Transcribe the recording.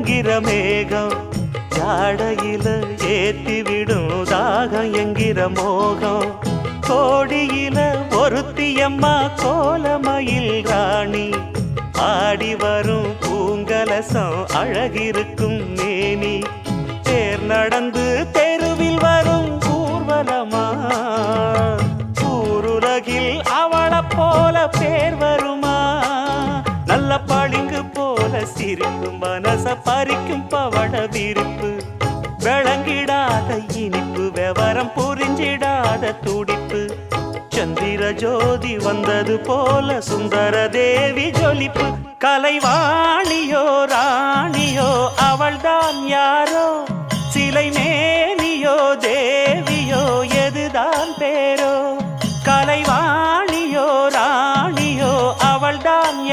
என்கிற மேகம் ஜாடையில ஏத்திவிடும் தாகம் என்கிற மோகம். கோடியில ஒருத்தியம்மா கோலமயில் ராணி. ஆடி வரும் பூங்கலசம் அழகிருக்கும் மேனி. தேர் நடந்து தெருவில் வரும் ஊர்வலமா? ஊருலகில் அவளை போல சிரிப்பும் மனச பறிக்கும் பவள விரிப்பு. விளங்கிடாத இனிப்பு விவரம் புரிஞ்சிடாத துடிப்பு. சந்திர ஜோதி வந்தது போல சுந்தர தேவி ஜொலிப்பு. கலைவாணியோ ராணியோ அவள்தான் யாரோ? சிலை மேனியோ தேவியோ எதுதான் பேரோ?